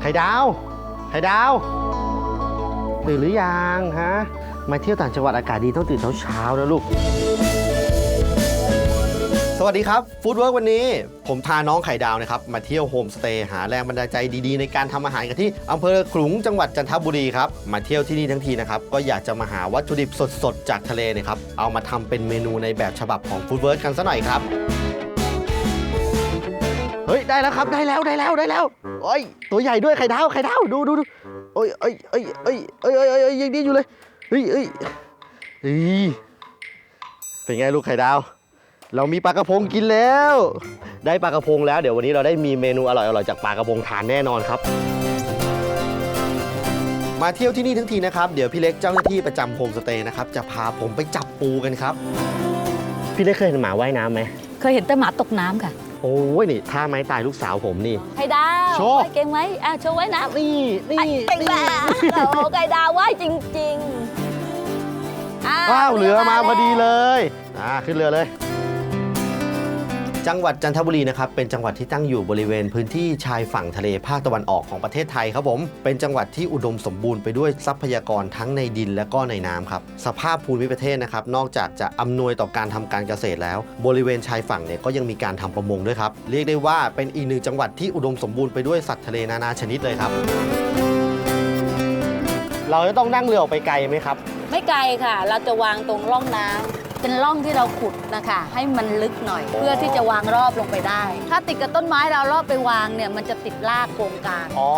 ไข่ดาว ไข่ดาว ตื่นหรือยังฮะ มาเที่ยวต่างจังหวัดอากาศดีต้องตื่นเช้าๆนะลูก สวัสดีครับฟู้ดเวิร์กวันนี้ ผมพาน้องไข่ดาวนะครับมาเที่ยวโฮมสเตย์หาแรงบันดาลใจดีๆ ในการทำอาหารกันที่อำเภอขลุงจังหวัดจันทบุรีครับ มาเที่ยวที่นี่ทั้งทีนะครับก็อยากจะมาหาวัตถุดิบสดๆ จากทะเลเนะครับเอามาทำเป็นเมนูในแบบฉบับของฟู้ดเวิร์กกันซะหน่อยครับเฮ้ยได้แล้วครับได้แล้วได้แล้วได้แล้วโอ้ยตัวใหญ่ด้วยไข่ดาวไข่ดาวดูดูดูโอ้ยเอ้ยเอ้ยเอ้ยเอ้ยเอ้ยเอ้ยเอ้ยยังดีอยู่เลยเฮ้ยเอ้ยเฮ้ยเป็นไงลูกไข่ดาว เรามีปลากระพงกินแล้ว ได้ปลากระพงแล้วเดี๋ยววันนี้เราได้มีเมนูอร่อยๆจากปลากระพงทานแน่นอนครับ มาเที่ยวที่นี่ทั้งทีนะครับ เดี๋ยวพี่เล็กเจ้าหน้าที่ประจำโฮมสเตย์นะครับจะพาผมไปจับปูกันครับ พี่เล็กเคยเห็นหมาว่ายน้ำไหมเคยเห็นแต่หมาตกน้ำค่ะ โอ้ยนี่ท่าไม้ตายลูกสาวผมนี่ ไข่ดาวโชว์ว่ายเก่งไหมอะโชว์ไว้นะนี่นี่ เก่งแบบโอ้ไข่ดาวว่ายจริงๆอะว้าวเรือมาพอดีเลย อ่าขึ้นเรือเลย จังหวัดจันทบุรีนะครับเป็นจังหวัดที่ตั้งอยู่บริเวณพื้นที่ชายฝั่งทะเลภาคตะวันออกของประเทศไทยครับผมเป็นจังหวัดที่อุดมสมบูรณ์ไปด้วยทรัพยากรทั้งในดินและก็ในน้ำครับสภาพภูมิประเทศนะครับนอกจากจะอำนวยต่อการทำการเกษตรแล้ว บริเวณชายฝั่งเนี่ยก็ยังมีการทำประมงด้วยครับเรียกได้ว่าเป็นอีกหนึ่งจังหวัดที่อุดมสมบูรณ์ไปด้วยสัตว์ทะเลนานาชนิดเลยครับ เราจะต้องนั่งเรือออกไปไกลไหมครับ ไม่ไกลค่ะ เราจะวางตรงร่องน้ำ เป็นร่องที่เราขุดนะคะ ให้มันลึกหน่อย เพื่อที่จะวางรอบลงไปได้ ถ้าติดกับต้นไม้เรารอบไปวางเนี่ยมันจะติดรากโครงการอ๋อ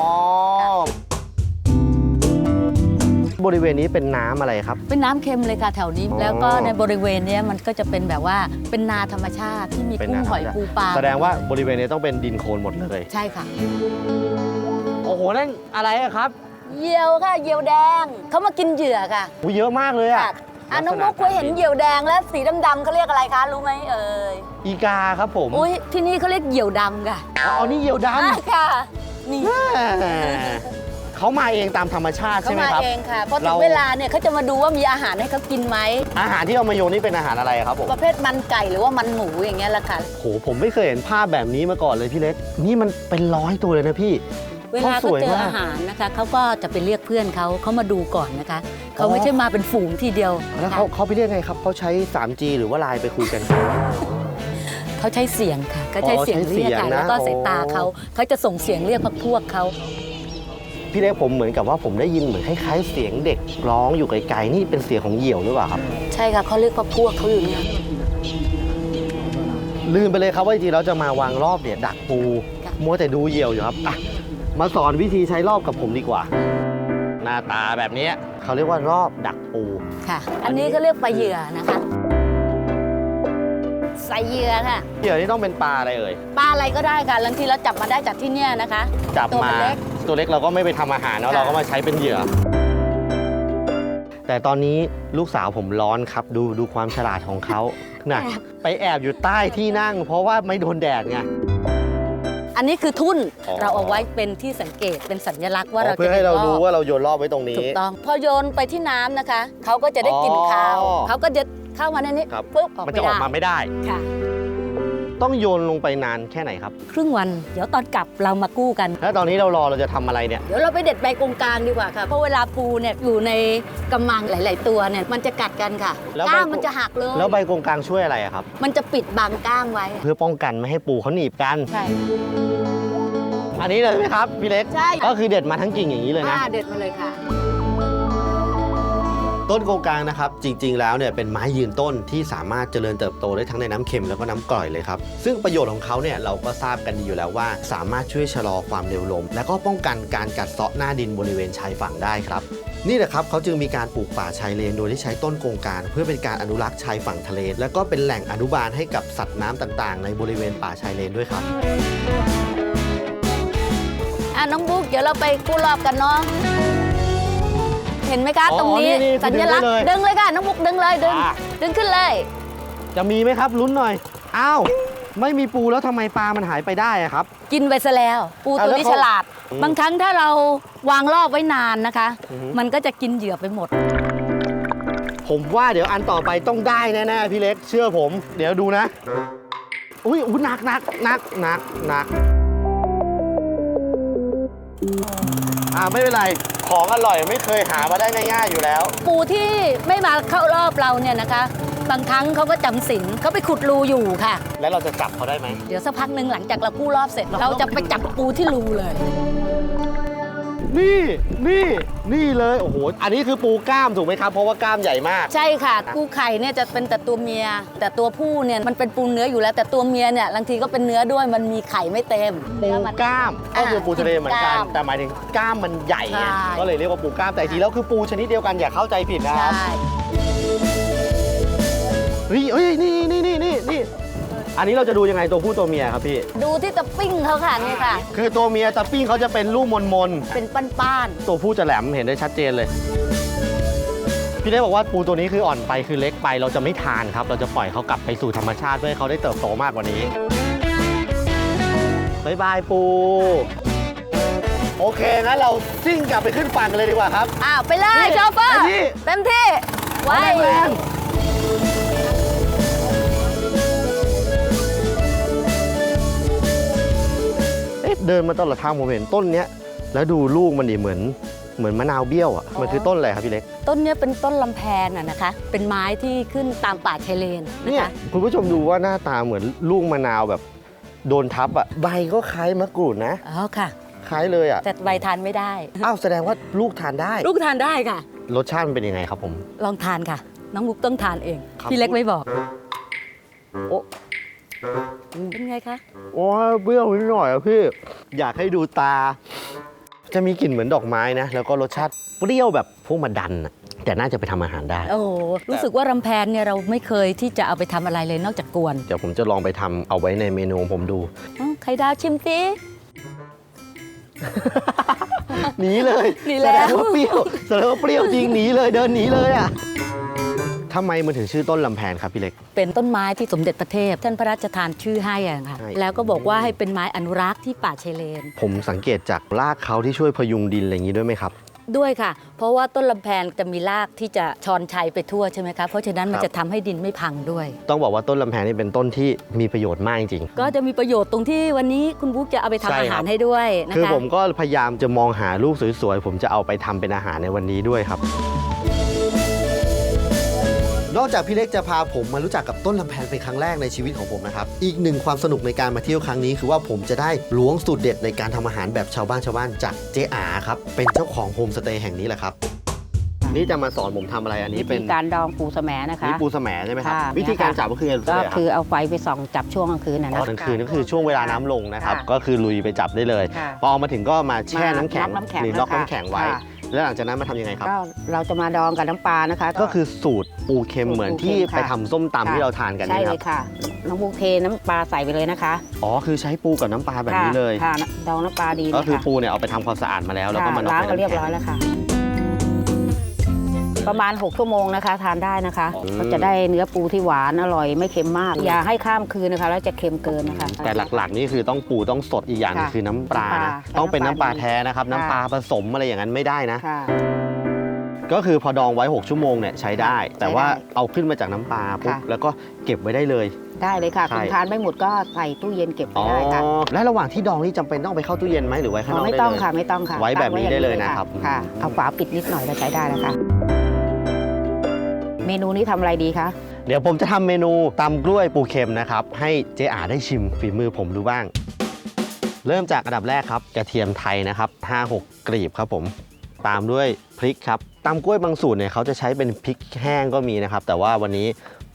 บริเวณนี้เป็นน้ำอะไรครับ เป็นน้ำเค็มเลยค่ะแถวนี้อ๋อแล้วก็ในบริเวณเนี้ยมันก็จะเป็นแบบว่าเป็นนาธรรมชาติที่มีเป็นกุ้งนาหอยธรรมชาติปูปลาแสดงว่าบริเวณนี้ต้องเป็นดินโคลนหมดเลย ใช่ค่ะ โอ้โหนั่นอะไรอะครับ เหยี่ยวค่ะเหยี่ยวแดงเขามากินเหยื่อค่ะอุ๊ยเยอะมากเลยอะค่ะ อะน้องมุกเคยเห็นเหยี่ยวแดงและสีดำๆเขาเรียกอะไรคะ รู้ไหมเอ่ยอีกาครับผมอุ้ยที่นี่เขาเรียกเหยี่ยวดำค่ะอ๋อนี่เหยี่ยวดอะค่ะนี่ำแหมเขามาเองตามธรรมชาติเขาใช่ไหมมาครับ เองค่ะ พอถึเรางเวลาเนี่ยเขาจะมาดูว่ามีอาหารให้เขากินไหม อาหารที่เอามาโยนนี่เป็นอาหารอะไรครับผมประเภทมันไก่หรือว่ามันหมูอย่างเงี้ยแหละค่ะ โหผมไม่เคยเห็นภาพแบบนี้มาก่อนเลยพี่เล็ก นี่มันเป็นร้อยตัวเลยนะพี่ เวลาเขาสเขาวยเจอมากอาหารนะคะเขาก็จะไปเรียกเพื่อนเขาเขามาดูก่อนนะคะเขาอ๋อไม่ใช่มาเป็นฝูงทีเดียวแล้วเขาเขาไปเรียกไงครับเขาใช้ 3G หรือว่าไลน์ไปคุยกัน เขาใช้เสียงค่ะเขาใช้อ๋อเสียงเรียกใช้เสียค่ะงนะแล้วก็สายตาอ๋อเขาเขาจะส่งเสียงเรียกพวกพวกเขาพี่เล็กผมเหมือนกับว่าผมได้ยินเหมือนคล้ายๆเสียงเด็กร้องอยู่ไกลๆนี่เป็นเสียงของเหยี่ยวหรือเปล่าครับ ใช่ค่ะเขาเรียกพวกพวกเขาอยู่เนี่ยลืมไปเลยครับว่าจริงๆเราจะมาวางรอบเนี่ยดักปูค่ะมัวแต่ดูเหยี่ยวอยู่ครับอะ มาสอนวิธีใช้รอบกับผมดีกว่า หน้าตาแบบเนี้ยเขาเรียกว่ารอบดักปูค่ะ อันนี้เขาเรียกปลาเหยื่อนะคะใส่เหยื่อค่ะเหยื่อนี่ต้องเป็นปลาอะไรเอ่ยปลาอะไรก็ได้ค่ะบางทีเราจับมาได้จากที่เนี่ยนะคะ จับตัวมามันเล็กตัวเล็กเราก็ไม่ไปทำอาหารเนาะค่ะเราก็มาใช้เป็นเหยื่อ แต่ตอนนี้ลูกสาวผมร้อนครับ ดูดูความฉลาดของเขาน่ะไปแอบอยู่ใต้ที่นั่ง เพราะว่าไม่โดนแดดไง อันนี้คือทุ่นอ๋อ เราเอาไว้เป็นที่สังเกตเป็นสัญลักษณ์ว่าเราเพื่อจะให้เราได้รู้รอบว่าเราโยนรอบไว้ตรงนี้ ถูกต้องพอโยนไปที่น้ำนะคะเขาก็จะได้กลิ่นคาวอ๋อเขาก็จะเข้ามาในนี้ครับ ปุ๊บออกมันไม่จะออกได้มาไม่ได้ ค่ะ ต้องโยนลงไปนานแค่ไหนครับ ครึ่งวัน เดี๋ยวตอนกลับเรามากู้กัน แล้วตอนนี้เรารอเราจะทำอะไรเนี่ย เดี๋ยวเราไปเด็ดใบกงกลางดีกว่าค่ะเพราะเวลาปูเนี่ยอยู่ในกำมังหลาย ๆ ตัวเนี่ยมันจะกัดกันค่ะแล้วกล้ามใบมันจะหักเลยแล้วใบกงกลางช่วยอะไรอะครับ มันจะปิดบังกล้ามไว้เพื่อป้องกันไม่ให้ปูเขาหนีบกัน ใช่ อันนี้เลยไหมครับพี่เล็ก ใช่ ก็คือเด็ดมาทั้งกิ่งอย่างนี้เลยนะ อ่าเด็ดมาเลยค่ะ ต้นโกงกลางนะครับ จริง ๆ แล้วเนี่ยเป็นไม้ยืนต้นที่สามารถเจริญเติบโตได้ทั้งในน้ำเค็มแล้วก็น้ำกร่อยเลยครับ ซึ่งประโยชน์ของเขาเนี่ยเราก็ทราบกันดีอยู่แล้วว่า สามารถช่วยชะลอความเร็วลม และก็ป้องกันการกัดเซาะหน้าดินบริเวณชายฝั่งได้ครับนี่แหละครับเขาจึงมีการปลูกป่าชายเลนโดยที่ใช้ต้นโกงกลางเพื่อเป็นการอนุรักษ์ชายฝั่งทะเล และก็เป็นแหล่งอนุบาลให้กับสัตว์น้ำต่างๆ ในบริเวณป่าชายเลนด้วยครับอะน้องบุ๊กเดี๋ยวเราไปกู้รอบกันเนาะ ห็นไหมคะอ๋อตรงนี้นี่นี่สัญลักษณ์ดึดึงงได้เลยเลยค่ะน้องบุ๊กดึงเลยดึงอะ ดึงขึ้นเลยจะมีไหมครับลุ้นหน่อยอ้าวไม่มีปูแล้วทำไมปลามันหายไปได้อะครับ กินไปซะแล้ว ปูอะตัวแล้วนี้เขาฉลาด อืมบางครั้งถ้าเราวางรอบไว้นานนะคะ อือฮึ มันก็จะกินเหยื่อไปหมดโหผมว่าเดี๋ยวอันต่อไปต้องได้แน่ๆพี่เล็ก เชื่อผม เดี๋ยวดูนะ อุ้ยอุ้ยหนักหนักหนักหนักหนัก อ่าไม่เป็นไรของอร่อยไม่เคยหามาได้ง่ายๆอยู่แล้ว ปูที่ไม่มาเข้ารอบเราเนี่ยนะคะ บางครั้งเขาก็จำศีลเขาไปขุดรูอยู่ค่ะ แล้วเราจะจับเขาได้ไหม เดี๋ยวสักพักหนึ่งหลังจากเรากู้รอบเสร็จ เราจะไปจับปูที่รูเลย นี่นี่นี่เลยโอ้โหอันนี้คือปูกล้ามถูกไหมครับ เพราะว่ากล้ามใหญ่มาก ใช่ค่ะปูไข่เนี่ยจะเป็นแต่ตัวเมีย แต่ตัวผู้เนี่ยมันเป็นปูเนื้ออยู่แล้ว แต่ตัวเมียเนี่ยบางทีก็เป็นเนื้อด้วยมันมีไข่ไม่เต็มปูเนื้อมันกล้ามก็คือปูทะเลเหมือนกันกล้ามแต่หมายถึงกล้ามมันใหญ่ไงใช่ก็เลยเรียกว่าปูกล้ามแต่จริงๆแล้วคือปูชนิดเดียวกันอย่าเข้าใจผิดนะคใช่รับนี่เอ้ยนี่นี่นี่นี่นี่ อันนี้เราจะดูยังไงตัวผู้ตัวเมียครับพี่ ดูที่ตะปิ้งเขาค่ะนี่ค่ะ คือตัวเมียตะปิ้งเขาจะเป็นลูกมนมนเป็นป้านๆตัวผู้จะแหลมเห็นได้ชัดเจนเลย พี่ได้บอกว่าปูตัวนี้คืออ่อนไปคือเล็กไปเราจะไม่ทานครับ เราจะปล่อยเขากลับไปสู่ธรรมชาติเพื่อให้เขาได้เติบโตมากกว่านี้บายบายปู โอเคงั้นเราซิ่งกลับไปขึ้นฝั่งกันเลยดีกว่าครับๆอ้าวไปเลยนี่โชเฟอร์ไปที่เต็มที่ ไว้ แรงะเดินมาตลอดทางผมเห็นต้นเนี้ยแล้วดูลูกมันดิเหมือนเหมือนมะนาวเบี้ยวอะมันคือต้นอะไรครับพี่เล็ก ต้นเนี้ยเป็นต้นลำแพนอะนะคะ เป็นไม้ที่ขึ้นตามป่าชายเลนนะเนี่ยคะคุณผู้ชมดูว่าหน้าตาเหมือนลูกมะนาวแบบ โดนทับอะใบก็คล้ายมะกรูดนะ อ๋อค่ะ คล้ายเลยอะแต่ใบทานไม่ได้ อ้าวแสดงว่าลูกทานได้ ลูกทานได้ค่ะ รสชาติมันเป็นยังไงครับผม ลองทานค่ะ น้องมุกต้องทานเอง ครับ พี่เล็กไม่บอก โอ้ เป็นไงคะโอ้ยเปรี้ยวนิดหน่อยอะพี่ อยากให้ดูตา จะมีกลิ่นเหมือนดอกไม้นะ แล้วก็รสชาติเปรี้ยวแบบพวกมาดันอะแต่น่าจะไปทำอาหารได้ โอ้โหรู้สึกว่ารำแพนเนี่ยเราไม่เคยที่จะเอาไปทำอะไรเลยนอกจากกวนเดี๋ยวผมจะลองไปทำเอาไว้ในเมนูของผมดู อ้าวไข่ดาวชิมสิ หนีเลยหนีแสแล้ดวงว่าเปรี้ยวแสดงว่าเปรี้ยวจริงหนีเลยเดินหนีเลยอะ ทำไมมันถึงชื่อต้นลำแพนครับพี่เล็ก เป็นต้นไม้ที่สมเด็จพระเทพท่านพระราชทานชื่อให้อะค่ะ ใช่ แล้วก็บอกว่าให้เป็นไม้อนุรักษ์ที่ป่าชายเลน ผมสังเกตจากรากเขาที่ช่วยพยุงดินอะไรอย่างนี้ด้วยไหมครับ ด้วยค่ะ เพราะว่าต้นลำแพนจะมีรากที่จะชอนชัยไปทั่วใช่ไหมคะ เพราะฉะนั้นมันครับ จะทำให้ดินไม่พังด้วย ต้องบอกว่าต้นลำแพนนี่เป็นต้นที่มีประโยชน์มากจริง ก็จะมีประโยชน์ตรงที่วันนี้คุณบุ๊กจะเอาไปทำใช่อาครัหาบ รให้ด้วยนะคือคะ ผมก็พยายามจะมองหาลูกสวยๆ ผมจะเอาไปทำเป็นอาหารในวันนี้ด้วยครับ นอกจากพี่เล็กจะพาผมมารู้จักกับต้นลำแพนเป็นครั้งแรกในชีวิตของผมนะครับ อีกหนึ่งความสนุกในการมาเที่ยวครั้งนี้คือว่าผมจะได้ล้วงสูตรเด็ดในการทำอาหารแบบชาวบ้านชาวบ้านจากเจ๊อาครับ เป็นเจ้าของโฮมสเตย์แห่งนี้แหละครับ นี่จะมาสอนผมทำอะไรอันนี้วิเป็นธีการดองปูสะแหมนะคะ นี่ปูสะแหมใช่ไหมครับ ค่ะ วิธีการจับก็คืออะไรก็รับคือเอาไฟไปส่องจับช่วงกลางคืนนะอ๋นะ อกลางคืนก็คือช่วงเวลาน้ำลงนะครับ ค่ะก็คือลุยไปจับได้เลย ค่ะพอเอามาถึงก็มาแช่น้ำแข็ง มาล็อกน้ำแข็งหรือล็อกนะคะน้ำแข็งไว้ ค่ะ แล้วหลังจากนั้นมาทำยังไงครับ ก็เราจะมาดองกับน้ำปลานะคะ ก็คือสูตรปูเค็มสูตรเหมือนปูเค็มที่ค่ะไปทำส้มตำค่ะ ที่เราทานกันใช่นี่คเลรับยค่ะ น้องบุกเทน้ำปลาใส่ไปเลยนะคะอ๋อคือใช้ปูกับน้ำปลาแบบนี้เลย ค่ะค่ะดองน้ำปลาดีก็คือเลยปูเนี่ยเอาไปทำความสะอาดมาแล้วแล้วก็ค่ะมาน็อกล้างในก็น้ำเรียบแข็ร้อยงแล้วค่ะ ประมาณ 6 ชั่วโมงนะคะ ทานได้นะคะอืมก็จะได้เนื้อปูที่หวานอร่อยไม่เค็มมาก อย่าให้ข้ามคืนนะคะ แล้วจะเค็มเกินนะคะ แต่หลักๆนี่คือต้องปูต้องสดอีกอย่างหนึ่งค่ะคือน้ำปลาน้ำปลานะต้องเป็นน้ำปลาแท้นะครับค่ะน้ำปลาผสมอะไรอย่างนั้นไม่ได้นะ ค่ะ ก็คือพอดองไว้ 6 ชั่วโมงเนี่ยใช้ได้ แต่ว่าใช้ได้เอาขึ้นมาจากน้ำปลาปุ๊บค่ะ แล้วก็เก็บไว้ได้เลย ได้เลยค่ะใช่ คุณทานไม่หมดก็ใส่ตู้เย็นเก็บอ๋อไว้ได้ค่ะและระหว่างที่ดองนี่จำเป็นต้องเอาไปเข้าตู้เย็นไหมหรือไว้ข้างนอกไม่ได้ต้องเลยค่ะไม่ต้องค่ะไว้แบบนี้ตั้งได้เลยอางนะครับ ค่ะเอาฝาปิดนิดหน่อยก็ใช้ได้แล้วค่ะเมนูนี้ทำอะไรดีคะเดี๋ยวผมจะทำเมนูตำกล้วยปูเค็มนะครับ ให้เจ๊อาได้ชิมฝีมือผมดูบ้าง เริ่มจากอันดับแรกครับ กระเทียมไทยนะครับ5-6กลีบครับผมตามด้วยพริกครับตำกล้วยบางสูตรเนี่ยเขาจะใช้เป็นพริกแห้งก็มีนะครับ แต่ว่าวันนี้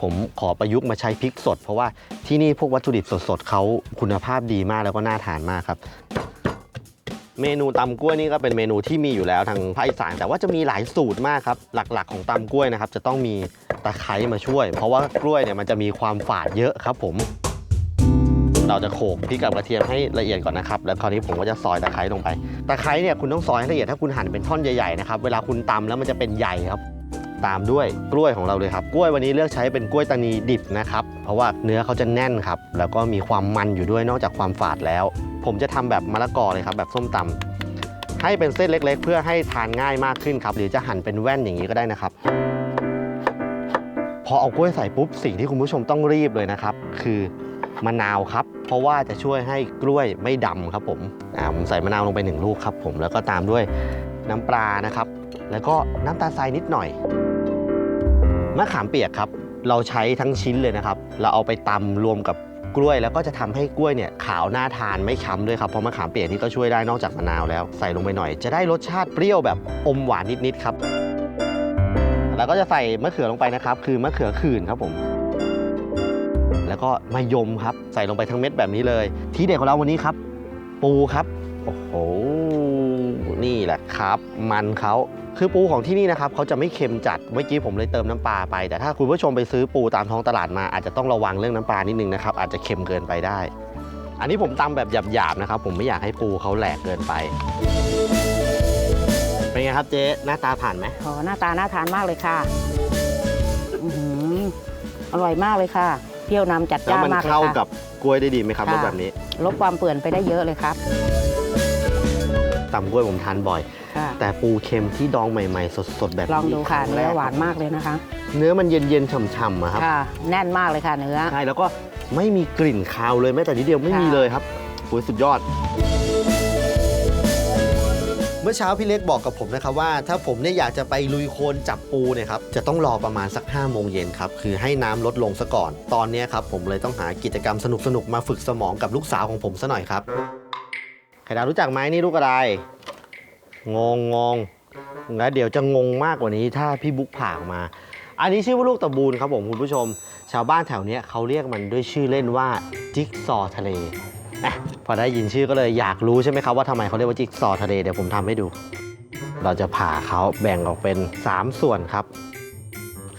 ผมขอประยุกต์มาใช้พริกสด เพราะว่าที่นี่พวกวัตถุดิบสดๆเขาคุณภาพดีมากแล้วก็น่าทานมากครับ เมนูตำกล้วยนี่ก็เป็นเมนูที่มีอยู่แล้วทางภาคอีสานแต่ว่าจะมีหลายสูตรมากครับ หลักๆ ของตำกล้วยนะครับ จะต้องมีตะไคร้มาช่วย เพราะว่ากล้วยเนี่ยมันจะมีความฝาดเยอะครับ ผม เราจะโขลกพริกกับกระเทียมให้ละเอียดก่อนนะครับ แล้วคราวนี้ผมก็จะซอยตะไคร้ลงไปตะไคร้เนี่ยคุณต้องซอยให้ละเอียดถ้าคุณหั่นเป็นท่อนใหญ่ๆนะครับเวลาคุณตำแล้วมันจะเป็นใหญ่ครับ ตามด้วยกล้วยของเราเลยครับ กล้วยวันนี้เลือกใช้เป็นกล้วยตานีดิบนะครับเพราะว่าเนื้อเขาจะแน่นครับแล้วก็มีความมันอยู่ด้วยนอกจากความฝาดแล้ว ผมจะทำแบบมะละกอเลยครับแบบส้มตำให้เป็นเส้นเล็ก ๆ เพื่อให้ทานง่ายมากขึ้นครับ หรือจะหั่นเป็นแว่นอย่างนี้ก็ได้นะครับ พอเอากล้วยใส่ปุ๊บสิ่งที่คุณผู้ชมต้องรีบเลยนะครับ คือมะนาวครับ เพราะว่าจะช่วยให้กล้วยไม่ดำครับผมอ่าผมใส่มะนาวลงไปหนึ่งลูกครับผมแล้วก็ตามด้วยน้ำปลานะครับ แล้วก็น้ำตาลทรายนิดหน่อยมะขามเปียกครับ เราใช้ทั้งชิ้นเลยนะครับ เราเอาไปตำรวมกับ กล้วยแล้วก็จะทำให้กล้วยเนี่ยขาวน่าทานไม่ช้ำด้วยครับเพราะมะขามเปียกนี่ก็ช่วยได้นอกจากมะนาวแล้วใส่ลงไปหน่อย จะได้รสชาติเปรี้ยวแบบอมหวานนิดๆครับ แล้วก็จะใส่มะเขือลงไปนะครับ คือมะเขือขื่นครับผมแล้วก็มะยมครับ ใส่ลงไปทั้งเม็ดแบบนี้เลย ที่เด็ดของเราวันนี้ครับ ปูครับ โอ้โห นี่แหละครับ มันเขา คือปูของที่นี่นะครับเขาจะไม่เค็มจัด เมื่อกี้ผมเลยเติมน้ำปลาไป แต่ถ้าคุณผู้ชมไปซื้อปูตามท้องตลาดมาอาจจะต้องระวังเรื่องน้ำปลานิดนึงนะครับ อาจจะเค็มเกินไปได้ อันนี้ผมตำแบบหยาบๆนะครับ ผมไม่อยากให้ปูเขาแหลกเกินไป เป็นไงครับเจ๊หน้าตาผ่านไหมโอ้หน้าตาน่าทานมากเลยค่ะอื้อหืออร่อยมากเลยค่ะ เปรี้ยวนำจัดแล้วจ้านมันมากเลยเข้าค่ะ กับกล้วยได้ดีไหมครับค่ะ รสแบบนี้ลดความเปื่อนไปได้เยอะเลยครับ ตำกล้วยผมทานบ่อย ค่ะ แต่ปูเค็มที่ดองใหม่ๆ สดๆ แบบนี้ลองดูค่ะเนื้อหวานมากเลยนะคะ เนื้อมันเย็นๆฉ่ำๆอะครับค่ะ แน่นมากเลยค่ะเนื้อ ใช่แล้วก็ไม่มีกลิ่นคาวเลยแม้แต่นิดเดียวไม่มีค่ะเลยครับโอ้ยสุดยอด เมื่อเช้าพี่เล็กบอกกับผมนะครับว่า ถ้าผมเนี่ยอยากจะไปลุยโคลนจับปูเนี่ยครับจะต้องรอประมาณสัก5้าโมงเย็นครับคือให้น้ำลดลงซะก่อน ตอนเนี้ยครับผมเลยต้องหากิจกรรมสนุกๆมาฝึกสมองกับลูกสาวของผมซะหน่อยครับไข่ดาวรู้จักไหมนี่ลูกอะไร งงงงแล้วเดี๋ยวจะงงมากกว่านี้ถ้าพี่บุ๊กผ่าออกมา อันนี้ชื่อว่าลูกตะบูนครับผมคุณผู้ชม ชาวบ้านแถวเนี้ยเขาเรียกมันด้วยชื่อเล่นว่าจิ๊กซอว์ทะเลอะพอได้ยินชื่อก็เลยอยากรู้ใช่ไหมครับว่าทำไมเขาเรียกว่าจิ๊กซอว์ทะเลเดี๋ยวผมทำให้ดู เราจะผ่าเขาแบ่งออกเป็น 3 ส่วนครับ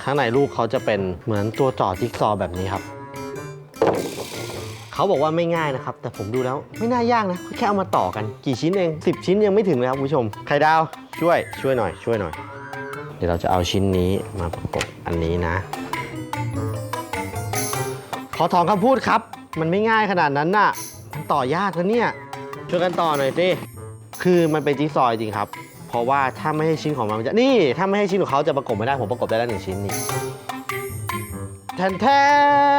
ข้างในลูกเขาจะเป็นเหมือนตัวต่อจิ๊กซอว์แบบนี้ครับ เขาบอกว่าไม่ง่ายนะครับ แต่ผมดูแล้วไม่น่ายากนะแค่เอามาต่อกันกี่ชิ้นเอง 10 ชิ้นยังไม่ถึงเลยครับคุณผู้ชมไข่ดาวช่วย ช่วยหน่อย ช่วยหน่อย เดี๋ยวเราจะเอาชิ้นนี้มาประกบอันนี้นะ ขอถอนคำพูดครับ มันไม่ง่ายขนาดนั้นน่ะมันต่อยากนะเนี่ยช่วยกันต่อหน่อยสิคือมันเป็นจิ๊กซอว์จริงครับ เพราะว่าถ้าไม่ให้ชิ้นของมันมันจะนี่ ถ้าไม่ให้ชิ้นของเขาจะประกบไม่ได้ผมประกบได้แล้วหนึ่งชิ้นนี่ แทนแท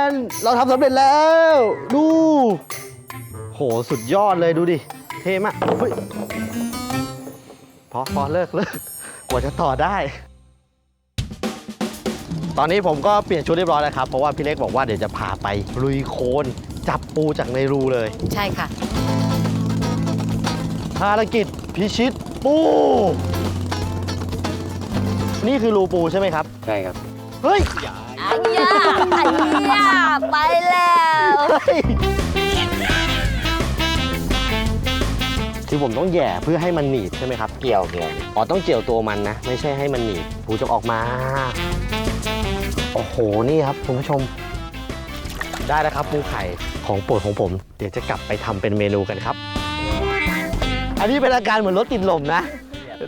นเราทำสำเร็จแล้ว ดู โหสุดยอดเลยดูดิ เท่มากเฮ้ยพอพอเลิกเลิกกว่าจะต่อได้ ตอนนี้ผมก็เปลี่ยนชุดเรียบร้อยแล้วครับ เพราะว่าพี่เล็กบอกว่าเดี๋ยวจะพาไปลุยโคลนจับปูจากในรูเลย ใช่ค่ะ ภารกิจพิชิตปู นี่คือรูปูใช่ไหมครับ ใช่ครับ เฮ้ย อันยาอันยาไปแล้วคือผมต้องแหย่เพื่อให้มันหนีบใช่ไหมครับเกี่ยวเกี่ยวอ๋อต้องเกี่ยวตัวมันนะ ไม่ใช่ให้มันหนีบปูจะออกมาโอ้โหนี่ครับคุณผู้ชม ได้แล้วครับปูไข่ของโปรดของผม เดี๋ยวจะกลับไปทำเป็นเมนูกันครับ อันนี้เป็นอาการเหมือนรถติดลมนะ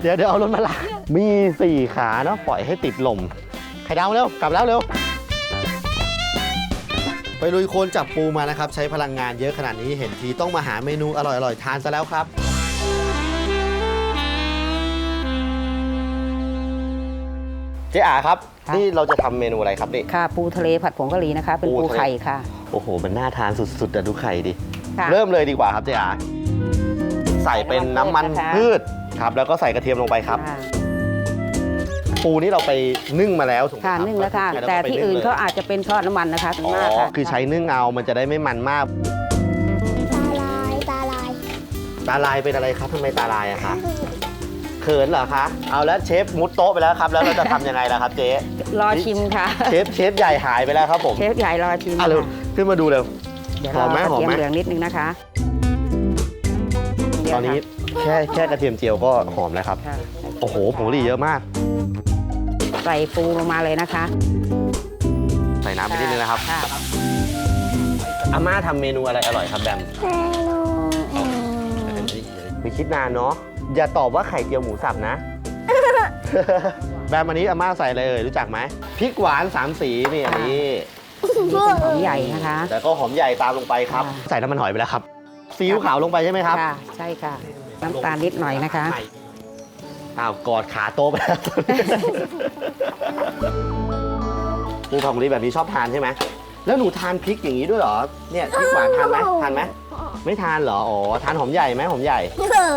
เดี๋ยวเดี๋ยวเอารถมาลากมีสี่ขาเนาะปล่อยให้ติดลมไข่ดาวเร็วกลับแล้วเร็ว ไปลุยโคลนจับปูมานะครับ ใช้พลังงานเยอะขนาดนี้เห็นทีต้องมาหาเมนูอร่อยๆ ทานซะแล้วครับ เจ๊อาครับ ครับ นี่เราจะทำเมนูอะไรครับนี่ ค่ะปูทะเลผัดผงกะหรี่นะคะ เป็นปูปูทะเล ไข่ค่ะ โอ้โห มันน่าทานสุดๆแต่ดูไข่ดิ ค่ะ เริ่มเลยดีกว่าครับเจ๊อาใส่เป็นน้ำมันใส่น้ำมันพืชครับ แล้วก็ใส่กระเทียมลงไปครับ ค่ะ ปูนี่เราไปนึ่งมาแล้วถูกไหมค่ะรับนึ่งแล้วค่ะล้ก็แต่ไปที่งอื่นลยเขาอาจจะเป็นทอดน้ำมันนะคะอ๋อมากค่ะคือใช้นึ่งเอามันจะได้ไม่มันมาก ตาลายตาลายตาลายเป็นอะไรครับทำไมตาลายอะคะเขินเหรอคะเอาแล้วเชฟมุดโต๊ะไปแล้วครับแล้วเราจะทำยังไงล่ะครับเจ๊รอชิมค่ะ เชฟเชฟใหญ่หายไปแล้วครับผมเชฟใหญ่รอชิมอะเร็วค่ะขึ้นมาดูเร็ว เดี๋ยวหรออมไหมกระหอมเทียไหมมเหลืองนิดนึงนะคะเดี๋ยวตอนนี้แค่แค่กระเทียมเจียวก็หอมแล้วครับ ค่ะโอ้โหผงกะหรี่เยอะมาก ใส่ปูลงมาเลยนะคะ ใส่น้ำไปนิดนึงนะครับ ค่ะอาม่าทำเมนูอะไรอร่อยครับแบมเมนูอืมมีคิดนานเนาะ อย่าตอบว่าไข่เจียวหมูสับนะ แบมอันนี้อาม่าใส่อะไรเอ่ยรู้จักไหมพริกหวานสามสีนี่อันนี้ นี่เป็นหอมใหญ่นะคะแล้วก็หอมใหญ่ตามลงไปครับ ค่ะ ใส่น้ำมันหอยไปแล้วครับ ซีอิ๊วขาวลงไปใช่ไหมครับ ค่ะ ใช่ค่ะ น้ำตาลนิดหน่อยนะคะ อ้าวกอดขาโต๊ะไปแล้วปูผัดผงกะหรี่แบบนี้ชอบทานใช่ไหมแล้วหนูทานพริกอย่างนี้ด้วยเหรอ เนี่ยพริกหวานทานไหมทานไหมไม่ทานเหรอ อ๋อ ทานหอมใหญ่ไหมหอมใหญ่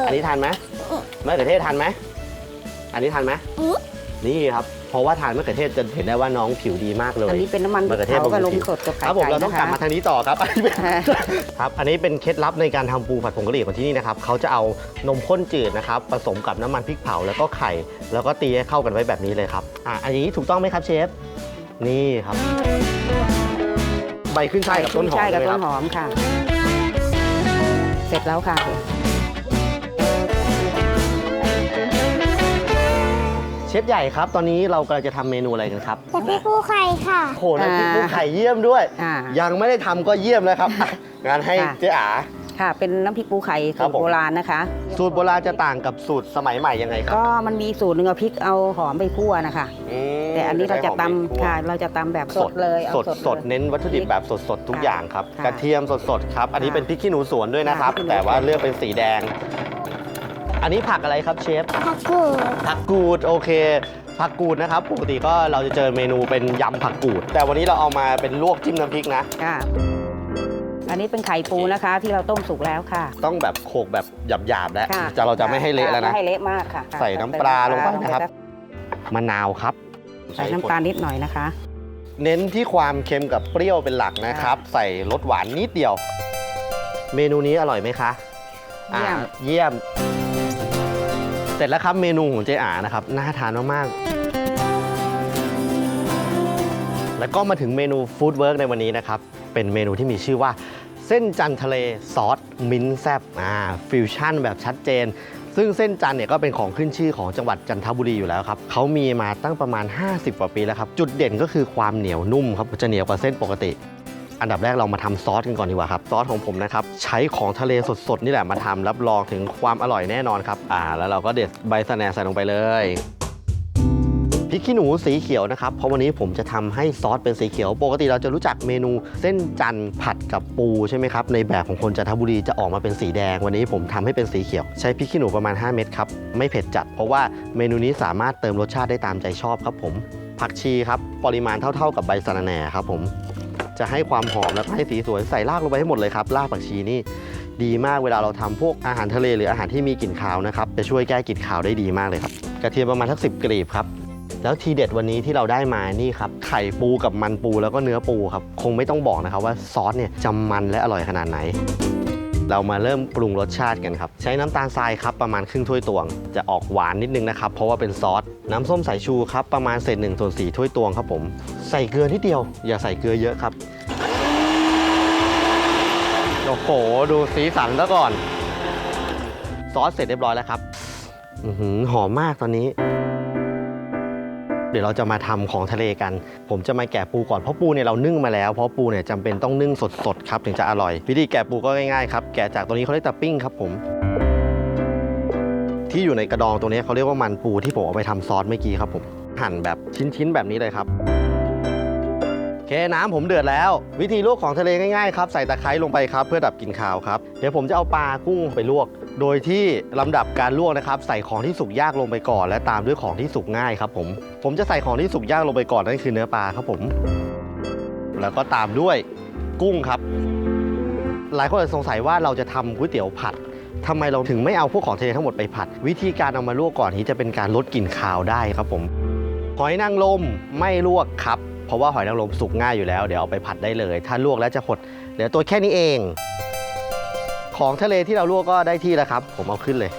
อันนี้ทานไหมมะเขือเทศทานไหม อันนี้ทานไหมอืมนี่ครับ เพราะว่าทานมะเขือเทศจะเห็นได้ว่าน้องผิวดีมากเลยอันนี้เป็นน้ำมันมะเขือเทศเผากับลบำรุมงผิวสดกับไข่ครับผมไก่เราต้องกลับนะคะ มาทางนี้ต่อครับอันนี้เป็นอ่าครับ อันนี้เป็นเคล็ดลับในการทำปูผัดผงกะหรี่ของที่นี่นะครับเขาจะเอานมข้นจืดนะครับผสมกับน้ำมันพริกเผาแล้วก็ไข่ แล้วก็ตีให้เข้ากันไว้แบบนี้เลยครับอะอันนี้ถูกต้องไหมครับเชฟนี่ครับ ใบขึ้นช่ายกับต้นหอมใช่กับใช่ไหมต้คนรับ หอมค่ะ เสร็จแล้วค่ะ ชฟใหญ่ครับ ตอนนี้เรากำลังจะทำเมนูอะไรกันครับแต่พี่ปูไข่ค่ะ โอ้โหน้ำพริกปูไข่เยี่ยมด้วย อ่ายังไม่ได้ทำก็เยี่ยมแล้วครับอะงานให้ค่ะ เจ๊อา ค่ะ เป็นน้ำพริกปูไข่ครัสูบตผมรโบราณนะคะ สูตรโบราณจะต่างกับสูตรสมัยใหม่ยังไงครับก็มันมีสูตรหนึ่งเอาพริกเอาหอมไปคั่วนะคะอืมแต่อันนี้เราจะใช้หอมตำพริกคั่วค่ะ เราจะตำแบบสดเลยเอาสดสดเลย เน้นวัตถุดิบแบบสดสดทุกค่ะอย่างครับ ค่ะกระเทียมสดสดครับ อันนี้ค่ะเป็นพริกขี้หนูสวนด้วยนะครับ ค่ะพริกขี้หนูแต่ว่าสวนเลือกเป็นสีแดง อันนี้ผักอะไรครับเชฟ ผักกูดผักกูดโอเค ผักกูดนะครับ ปกติก็เราจะเจอเมนูเป็นยำผักกูด แต่วันนี้เราเอามาเป็นลวกจิ้มน้ำพริกนะ ค่ะอันนี้เป็นไข่ปูนะคะ ที่เราต้มสุกแล้วค่ะ ต้องแบบโขกแบบหยาบๆแล้วค่ะจะเราจะไม่ให้เละแล้วนะ ไม่ให้เละมากค่ะใส่น้ำปลาลงไปนะครับ มะนาวครับ ใส่น้ำตาลนิดหน่อยนะคะ เน้นที่ความเค็มกับเปรี้ยวเป็นหลักนะครับ ใส่รสหวานนิดเดียว เมนูนี้อร่อยไหมคะอ่าเยี่ยมเยี่ยม เสร็จแล้วครับเมนูของเจ๊อานะครับน่าทานมากๆแล้วก็มาถึงเมนูฟู้ดเวิร์กในวันนี้นะครับ เป็นเมนูที่มีชื่อว่า เส้นจันทะเลซอสมิ้นแซบอ่าฟิวชั่นแบบชัดเจน ซึ่งเส้นจันเนี่ยก็เป็นของขึ้นชื่อของจังหวัดจันทบุรีอยู่แล้วครับเขามีมาตั้งประมาณ 50กว่าปีแล้วครับ จุดเด่นก็คือความเหนียวนุ่มครับจะเหนียวกว่าเส้นปกติ อันดับแรกเรามาทำซอสกันก่อนดีกว่าครับ ซอสของผมนะครับ ใช้ของทะเลสดๆ นี่แหละมาทำรับรองถึงความอร่อยแน่นอนครับ อ่า แล้วเราก็เด็ดใบสะแหน่ใส่ลงไปเลยพริกขี้หนูสีเขียวนะครับ เพราะวันนี้ผมจะทำให้ซอสเป็นสีเขียว ปกติเราจะรู้จักเมนูเส้นจันทร์ผัดกับปูใช่ไหมครับ ในแบบของคนจันทบุรีจะออกมาเป็นสีแดง วันนี้ผมทำให้เป็นสีเขียว ใช้พริกขี้หนูประมาณ 5 เม็ดครับ ไม่เผ็ดจัด เพราะว่าเมนูนี้สามารถเติมรสชาติได้ตามใจชอบครับผม ผักชีครับ ปริมาณเท่า ๆกับใบสะระแหน่ครับผม จะให้ความหอมและให้สีสวยใส่รากลงไปให้หมดเลยครับรากผักชีนี่ดีมากเวลาเราทำพวกอาหารทะเลหรืออาหารที่มีกลิ่นคาวนะครับจะช่วยแก้กลิ่นคาวได้ดีมากเลยครับกระเทียมประมาณทักสิบกรีบครับแล้วทีเด็ดวันนี้ที่เราได้มานี่ครับไข่ปูกับมันปูแล้วก็เนื้อปูครับคงไม่ต้องบอกนะครับว่าซอสเนี่ยจะมันและอร่อยขนาดไหน เรามาเริ่มปรุงรสชาติกันครับ ใช้น้ำตาลทรายครับประมาณครึ่งถ้วยตวง จะออกหวานนิดนึงนะครับเพราะว่าเป็นซอสน้ำส้มสายชูครับประมาณเศษหนึ่งส่วนสี่ถ้วยตวงครับผม ใส่เกลือนิดเดียว อย่าใส่เกลือเยอะครับ โอ้โห ดูสีสันแล้วก่อน ซอสเสร็จเรียบร้อยแล้วครับอื้อหือหอมมากตอนนี้ เดี๋ยวเราจะมาทำของทะเลกัน ผมจะมาแกะปูก่อน เพราะปูเนี่ยเรานึ่งมาแล้ว เพราะปูเนี่ยจำเป็นต้องนึ่งสดๆครับถึงจะอร่อย วิธีแกะปูก็ง่ายๆครับ แกะจากตัวนี้เขาเรียกตะปิ้งครับผมที่อยู่ในกระดองตรงนี้เขาเรียกว่ามันปูที่ผมเอาไปทำซอสเมื่อกี้ครับผมหั่นแบบชิ้นๆแบบนี้เลยครับ เคน้ำผมเดือดแล้ว วิธีลวกของทะเลง่ายๆครับใส่ตะไคร้ลงไปครับเพื่อดับกลิ่นคาวครับเดี๋ยวผมจะเอาปลากุ้งไปลวก โดยที่ลำดับการลวกนะครับใส่ของที่สุกยากลงไปก่อน และตามด้วยของที่สุกง่ายครับผมผมจะใส่ของที่สุกยากลงไปก่อนนั่นคือเนื้อปลาครับผม แล้วก็ตามด้วยกุ้งครับ หลายคนอาจะสงสัยว่าเราจะทำก๋วยเตี๋ยวผัดทำไมเราถึงไม่เอาพวกของทะเลทั้งหมดไปผัด วิธีการเอามาลวกก่อนนี้จะเป็นการลดกลิ่นคาวได้ครับผมหอยนางรมไม่ลวกครับ ราะว่าหอยนางรมสุกง่ายอยู่แล้ว เดี๋ยวเอาไปผัดได้เลย ถ้าลวกแล้วจะหดเหลือตัวแค่นี้เอง ของทะเลที่เราลวกก็ได้ที่แล้วครับ ผมเอาขึ้นเลย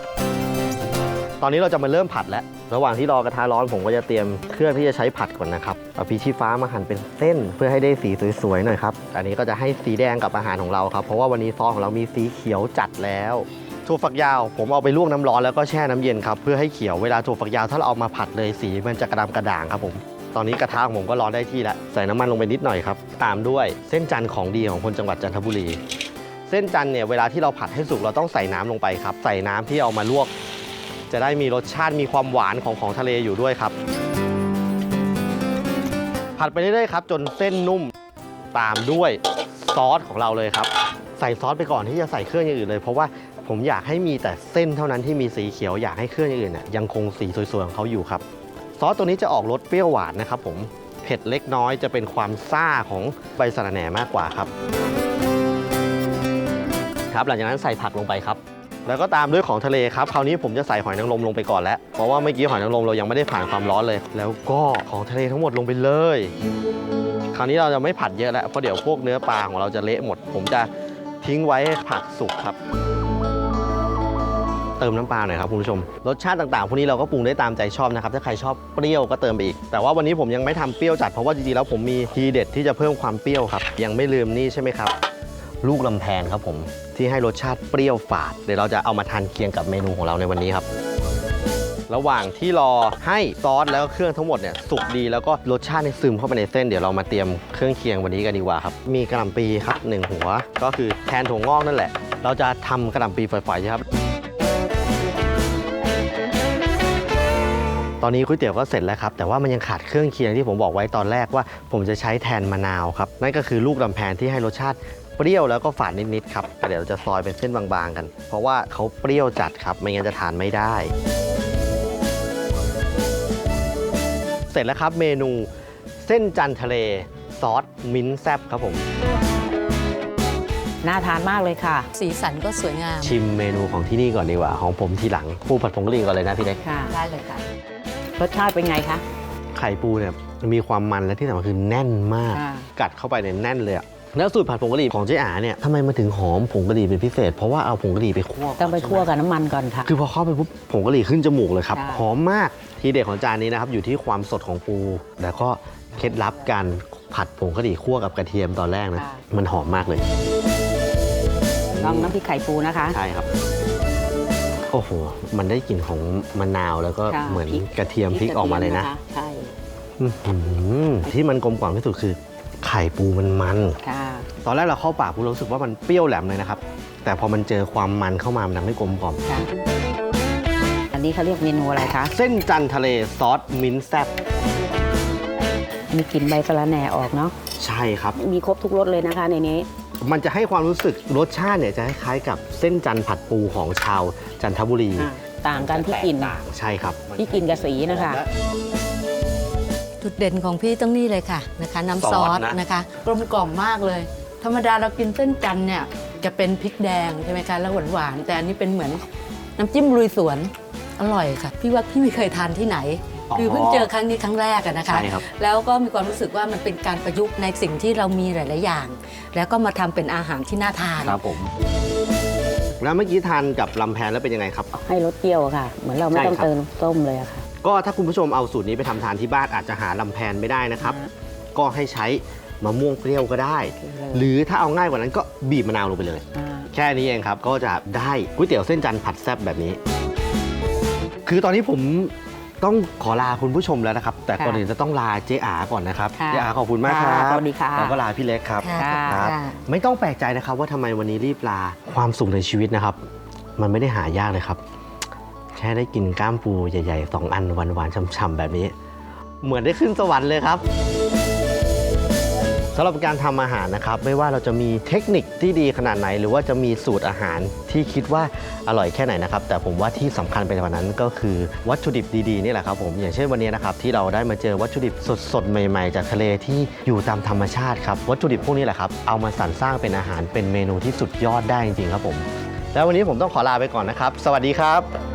ตอนนี้เราจะมาเริ่มผัดแล้ว ระหว่างที่รอกระทะร้อนผมก็จะเตรียมเครื่องที่จะใช้ผัดก่อนนะครับเอาพริกชี้ฟ้ามาหั่นเป็นเส้น เพื่อให้ได้สีสวยๆหน่อยครับอันนี้ก็จะให้สีแดงกับอาหารของเราครับเพราะว่าวันนี้ซอสของเรามีสีเขียวจัดแล้วถั่วฝักยาวผมเอาไปลวกน้ำร้อนแล้วก็แช่น้ำเย็นครับเพื่อให้เขียวเวลาถั่วฝักยาวถ้าเราเอามาผัดเลยสีมันจะกระดำกระด่างครับผม ตอนนี้กระทะของผมก็ร้อนได้ที่แล้วใส่น้ำมันลงไปนิดหน่อยครับ ตามด้วยเส้นจันทร์ของดีของคนจังหวัดจันทบุรี เส้นจันทร์เนี่ยเวลาที่เราผัดให้สุกเราต้องใส่น้ำลงไปครับ ใส่น้ำที่เอามาลวก จะได้มีรสชาติมีความหวานของของทะเลอยู่ด้วยครับ ผัดไปเรื่อยๆครับจนเส้นนุ่มตามด้วยซอสของเราเลยครับ ใส่ซอสไปก่อนที่จะใส่เครื่องอย่างอื่นเลย เพราะว่าผมอยากให้มีแต่เส้นเท่านั้นที่มีสีเขียวอยากให้เครื่องอย่างอื่นน่ะยังคงสีสวยๆของเขาอยู่ครับ ซอสตัวนี้จะออกรสเปรี้ยวหวานนะครับผมเผ็ดเล็กน้อยจะเป็นความซ่าของใบสะระแหน่มากกว่าครับ ครับหลังจากนั้นใส่ผักลงไปครับ แล้วก็ตามด้วยของทะเลครับคราวนี้ผมจะใส่หอยนางรมลงไปก่อนแล้ว เพราะว่าเมื่อกี้หอยนางรมเรายังไม่ได้ผ่านความร้อนเลย แล้วก็ของทะเลทั้งหมดลงไปเลย คราวนี้เราจะไม่ผัดเยอะแล้วเพราะเดี๋ยวพวกเนื้อปลาของเราจะเละหมด ผมจะทิ้งไว้ให้ผักสุกครับ เติมน้ำปลาหน่อยครับคุณผู้ชม รสชาติต่างๆ พวกนี้เราก็ปรุงได้ตามใจชอบนะครับ ถ้าใครชอบเปรี้ยวก็เติมไปอีก แต่ว่าวันนี้ผมยังไม่ทำเปรี้ยวจัด เพราะว่าจริงๆแล้วผมมีทีเด็ดที่จะเพิ่มความเปรี้ยวครับ ยังไม่ลืมนี่ใช่ไหมครับ ลูกลำแพนครับผมที่ให้รสชาติเปรี้ยวฝาด เดี๋ยวเราจะเอามาทานเคียงกับเมนูของเราในวันนี้ครับระหว่างที่รอให้ซอสแล้วก็เครื่องทั้งหมดเนี่ยสุกดีแล้วก็รสชาติเนี่ยซึมเข้าไปในเส้นเดี๋ยวเรามาเตรียมเครื่องเคียงวันนี้กันดีกว่าครับ มีกระหล่ำปีครับหนึ่งหัว ก็คือแทนถั่วงอกนั่นแหละ เราจะทำกระหล่ำปีฝอยๆครับ ตอนนี้ก๋วยเตี๋ยวก็เสร็จแล้วครับ แต่ว่ามันยังขาดเครื่องเคียงที่ผมบอกไว้ตอนแรกว่า ผมจะใช้แทนมะนาวครับ นั่นก็คือลูกลำแพนที่ให้รสชาติเปรี้ยวแล้วก็ฝาดนิดๆครับแต่เดี๋ยวเราจะซอยเป็นเส้นบางๆกัน เพราะว่าเขาเปรี้ยวจัดครับไม่งั้นจะทานไม่ได้ เสร็จแล้วครับเมนูเส้นจันทร์ทะเลซอสมิ้นท์แซบครับผม น่าทานมากเลยค่ะ สีสันก็สวยงาม ชิมเมนูของที่นี่ก่อนดีกว่า ของผมทีหลังปูผัดผงกะหรี่ก่อนเลยนะพี่เล็ก ค่ะ ได้เลยค่ะ รสชาติเป็นไงคะ ไข่ปูเนี่ยมีความมันและที่สำคัญคือแน่นมากค่ะกัดเข้าไปเนี่ยแน่นเลยอะแล้วสูตรผัดผงกะหรี่ของเจ๊อาเนี่ยทำไมมันถึงหอมผงกะหรี่เป็นพิเศษ เพราะว่าเอาผงกะหรี่ไปคั่วก่นต้องไปคั่วใช่หมกับน้ำมันก่อนค่ะ คือพอเข้าไปปุ๊บผงกะหรี่ขึ้นจมูกเลยครับ ใช่ หอมมากทีเด็ดของจานนี้นะครับอยู่ที่ความสดของปู แล้วก็เคล็ดลับการผัดผงกะหรี่คั่วกับกระเทียมตอนแรกนะมันหอมมากเลยลองน้ำพริกไข่ปูนะคะ ใช่ครับโอ้โห มันได้กลิ่นของมะนาวแล้วก็ค่ะเหมือนพริก กระเทียมพริกออกมาเลยนะ ใช่อื้อหือที่มันกลมกล่อมที่สุดคือ ไข่ปูมันมันค่ะ ตอนแรกเราเข้าปากปูเรารู้สึกว่ามันเปรี้ยวแหลมเลยนะครับ แต่พอมันเจอความมันเข้ามามันทำให้กลมกล่อม ค่ะ อันนี้เขาเรียกเมนูอะไรคะ เส้นจันทร์ทะเลซอสมิ้นท์แซ่บมีกลิ่นใบสะระแหน่ออกเนาะ ใช่ครับ มีครบทุกรสเลยนะคะในนี้ มันจะให้ความรู้สึกรสชาติเนี่ยจะคล้ายๆกับเส้นจันทร์ผัดปูของชาวจันทบุรีอะต่างกันที่กลิ่นต่างใช่ครับ ที่กลิ่นกับสีนะคะ จุดเด่นของพี่ต้องนี่เลยค่ะนะคะ น้ำซอสนะคะกลมกล่อมมากเลย ธรรมดาเรากินเส้นจันทร์เนี่ยจะเป็นพริกแดงใช่ไหมคะแล้วหวานหวานๆแต่อันนี้เป็นเหมือนน้ำจิ้มลุยสวนอร่อยค่ะ พี่ว่าพี่ไม่เคยทานที่ไหน คือเพิ่งเจอครั้งนี้ครั้งแรกอะนะคะ ใช่ครับ แล้วก็มีความรู้สึกว่ามันเป็นการประยุกต์ในสิ่งที่เรามีหลาย ๆ อย่าง แล้วก็มาทำเป็นอาหารที่น่าทาน ครับผม แล้วเมื่อกี้ทานกับลำแพนแล้วเป็นยังไงครับ ให้รสเปรี้ยวอะค่ะ เหมือนเราไม่ต้องใช่ครับ เติมต้มเลยอะค่ะ ก็ถ้าคุณผู้ชมเอาสูตรนี้ไปทำทานที่บ้านอาจจะหาลำแพนไม่ได้นะครับอ่าก็ให้ใช้มะม่วงเปรี้ยวก็ได้หรือถ้าเอาง่ายกว่านั้นก็บีบมะนาวลงไปเลย อ่า แค่นี้เองครับ ก็จะได้ก๋วยเตี๋ยวเส้นจันทร์ผัดแซ่บแบบนี้ คือตอนนี้ผม ต้องขอลาคุณผู้ชมแล้วนะครับ แต่ค่ะก่อนอื่นจะต้องลาเจ๊อาก่อนนะครับค่ะเจ๊อาขอบคุณมากครับค่ะสวัสดีค่ะแล้วก็ลาพี่เล็กครับค่ะ ครับค่ะไม่ต้องแปลกใจนะครับ ว่าทำไมวันนี้รีบลาความสุขในชีวิตนะครับ มันไม่ได้หายากเลยครับ แค่ได้กินก้ามปูใหญ่ๆสองอันหวานๆฉ่ำๆแบบนี้ เหมือนได้ขึ้นสวรรค์เลยครับ สำหรับการทำอาหารนะครับ ไม่ว่าเราจะมีเทคนิคที่ดีขนาดไหน หรือว่าจะมีสูตรอาหารที่คิดว่าอร่อยแค่ไหนนะครับ แต่ผมว่าที่สำคัญไปกว่านั้นก็คือวัตถุดิบดีๆนี่แหละครับผมอย่างเช่นวันนี้นะครับที่เราได้มาเจอวัตถุดิบสดๆใหม่ ๆ จากทะเลที่อยู่ตามธรรมชาติครับวัตถุดิบพวกนี้แหละครับเอามาสรรสร้างเป็นอาหารเป็นเมนูที่สุดยอดได้จริงๆครับผม แล้ววันนี้ผมต้องขอลาไปก่อนนะครับ สวัสดีครับ